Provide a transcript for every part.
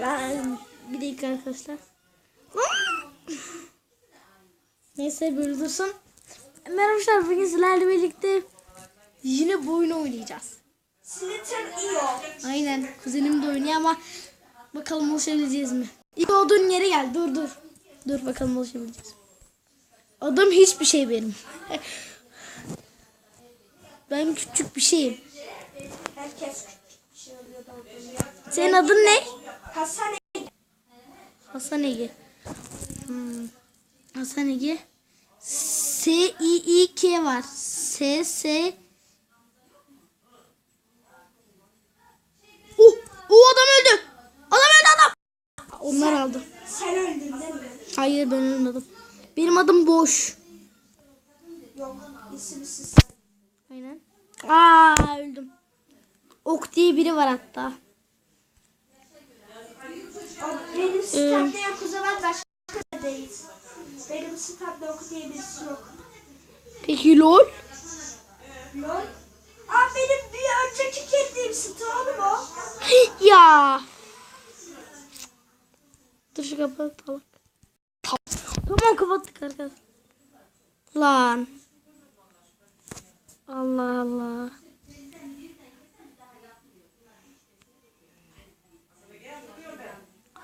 Ben bir dakika arkadaşlar. Neyse böyle dursun. Merhabalar bugün sizlerle birlikte yine bu oyunu oynayacağız. Aynen kuzenim de oynuyor ama bakalım ulaşabileceğiz mi? İlk olduğun yere gel dur dur. Dur bakalım ulaşabileceğiz. mi? Adım hiçbir şey benim. Ben küçük bir şeyim. Herkes küçük bir şey oluyor. Senin adın ne? Hasan Hasan Ege. Hmm. Hasan Ege. S I I K var. S S Oh, oh adam öldü. Adam öldü adam. Onlar aldı. sen öldün değil mi? Hayır ben ölmedim. Benim adım boş. Yok isimsiz. Aynen. Aa öldüm. Ok diye biri var hatta. Benim sitemde yok o zaman başka yerdeyiz. Benim sitemde yok diye birisi yok. Peki lol? Lol. Aa benim bir önceki girdiğim site oğlum o. ya. Dur şu kapatalım. Tamam kapattık arkadaşlar. Lan. Allah Allah.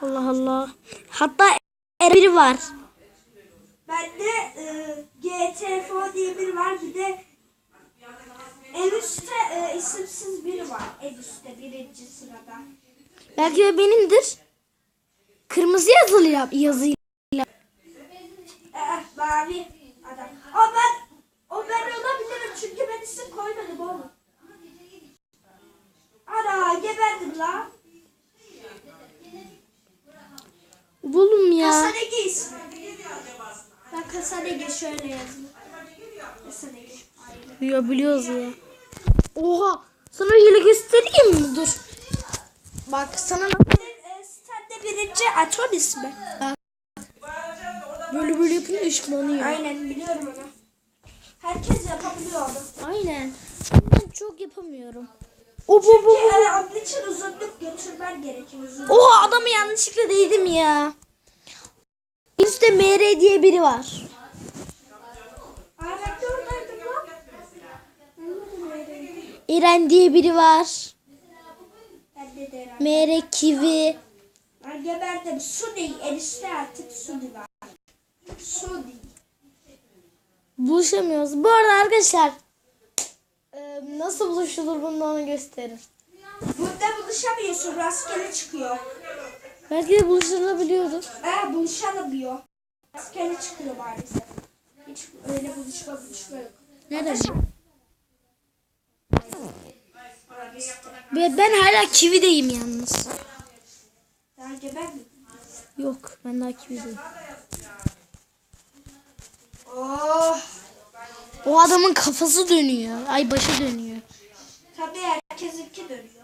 Allah Allah. Hatta biri var. Bende e, GTFO diye biri var bir de en üstte e, isimsiz biri var. En üstte birinci sırada. Belki de benimdir. Kırmızı yazılı yap yazıyla. Ee, mavi adam. O ben, o ben olabilirim çünkü ben isim koymadım oğlum. Ana geberdim la. İsmi. Ben Kasanege şöyle yazayım. Kasanege. Aynen. Ya biliyoruz ya. Oha. Sana hile göstereyim mi? Dur. Bak sana e, sitende birinci Aton ismi. böyle böyle yapınca ışınlanıyor. Aynen biliyorum onu. Herkes yapabiliyor onu. Aynen. Ben çok yapamıyorum. O bu bu bu. Ee, onun için uzunluk götürmen. Uzunluk. Oha adamı yanlışlıkla değdim ya. İşte MR diye biri var. İren diye biri var. MR kivi. Ben. Su değil. Erişte artık su var. Su. Buluşamıyoruz. Bu arada arkadaşlar e, nasıl buluşulur bunu onu gösterir. Burada buluşamıyorsun. Rastgele çıkıyor. Belki de buluşulabiliyordur. Ee, buluşamıyor. Rastgele çıkıyor maalesef. Hiç öyle buluşma buluşma yok. Nerede? Ve ben hala kivideyim yalnız. Daha gebermedim. Yok ben daha kivideyim. Oh. O adamın kafası dönüyor. Ay başı dönüyor. Tabii herkesinki dönüyor.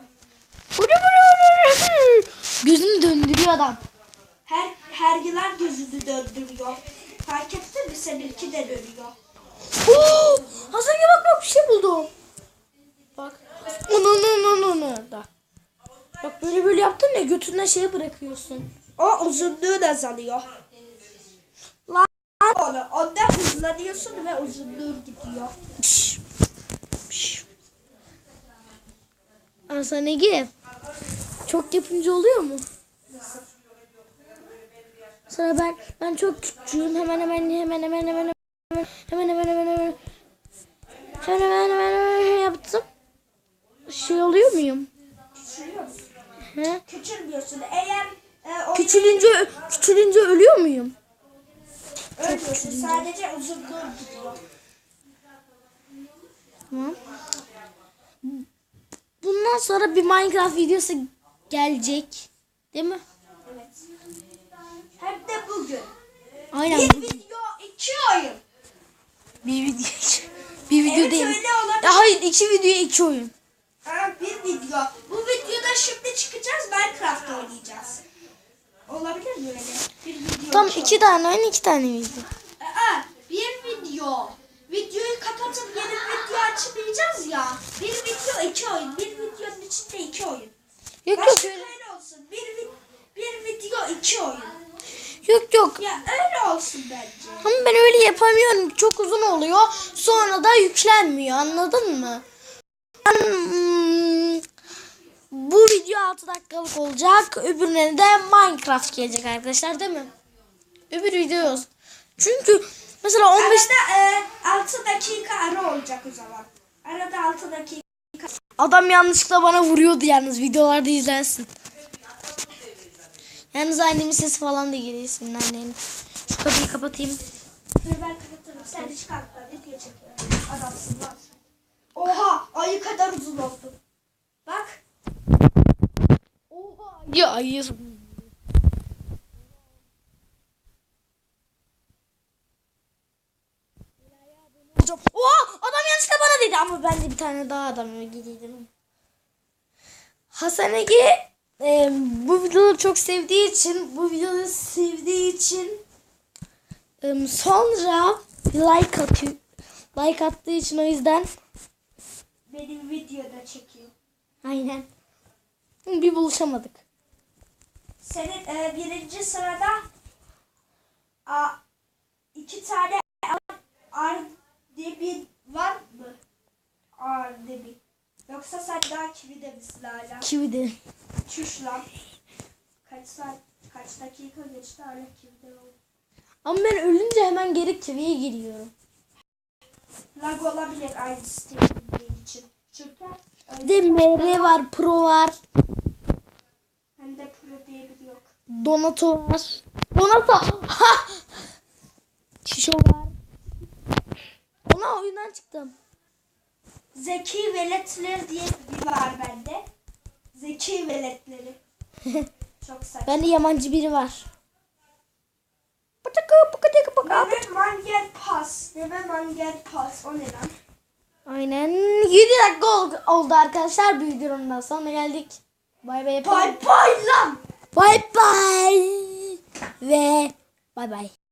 Gözünü döndürüyor adam. Her her yılan gözünü döndürüyor. Fark ettin mi? Seninki de dönüyor. Oo! Hasan ya bak bak bir şey buldum. Bak. Onu onu onu onu da. Bak böyle böyle yaptın ya götüne şey bırakıyorsun. O uzunluğun azalıyor. Lan. Onu, onda hızlanıyorsun ve uzunluğun gidiyor. Şş. Şş. Hasan Ege. Çok yapınca oluyor mu? Sonra ben ben çok küçüğüm hemen hemen hemen hemen hemen hemen hemen hemen hemen hemen hemen hemen hemen hemen yaptım. Şey oluyor muyum? He? Küçülmüyorsun. Eğer e, Küçülünce küçülünce ölüyor muyum? ölmüyorsun. Sadece uzunluğun gidiyor. Tamam. Bundan sonra bir Minecraft videosu gelecek. Değil mi? Evet. Hem de bugün. Aynen. Bir video, iki oyun. Bir video. Bir video Evet, değil. öyle olabilir. Ya hayır iki video iki oyun. Ha, bir video. Bu videoda şimdi çıkacağız Minecraft oynayacağız. Olabilir mi öyle? Bir video. Tam iki iki tane oyun iki tane video. Aa, bir video. Videoyu kapatıp yeni video açmayacağız ya. Bir video iki oyun. Bir videonun içinde iki oyun. Yok yok. Başka öyle olsun. Bir, bir Yok yok. Ya öyle olsun bence. Ama ben öyle yapamıyorum. Çok uzun oluyor. Sonra da yüklenmiyor. Anladın mı? Hmm, bu video 6 dakikalık olacak. Öbürüne de Minecraft gelecek arkadaşlar değil mi? Öbür video olsun. Çünkü mesela 15 Arada e, 6 dakika ara olacak o zaman. Arada 6 dakika. adam yanlışlıkla bana vuruyordu yalnız videolarda izlensin. Yalnız annemin sesi falan da geliyor senin annenin. Şu kapıyı kapatayım. Dur ben kapatırım. Sen hiç kalkma. Video çekiyorum. Adamsın lan. Oha ayı kadar uzun oldu. Bak. Oha. Ya hayır. Hocam, Oha adam yanlışlıkla bana dedi ama ben de bir tane daha adama gideydim. Hasan Ege e, bu videoları çok sevdiği için bu videoları sevdiği için e, sonra like atıyor. Like attığı için o yüzden Benim videoda çekiyor. aynen bir buluşamadık. Senin e, birinci sırada a, iki tane Ardebil var mı? Yoksa sen daha kivide misin hala? Kividi. Çüş lan. Kaç saat, kaç dakika geçti hala kivide oldu. Ama ben ölünce hemen geri kiviye giriyorum. Lag olabilir aynı sistemi için. Çünkü Bir de MR var, Pro var, hem de pro diye biri yok. Donato var. Donato! Ha! Şişo var. Ona oyundan çıktım. Zeki veletleri diye biri var bende. Zeki veletleri. Çok saçma. Bende yabancı biri var. Pıtıkı pıkıtıkı pıkı. Mehmet Manger Pas. Mehmet Manger Pas. O ne lan? Aynen. 7 dakika oldu, oldu arkadaşlar. Bir videonun daha sonuna geldik. Bay bay. Bay bay lan. Bay bay. Ve bay bay.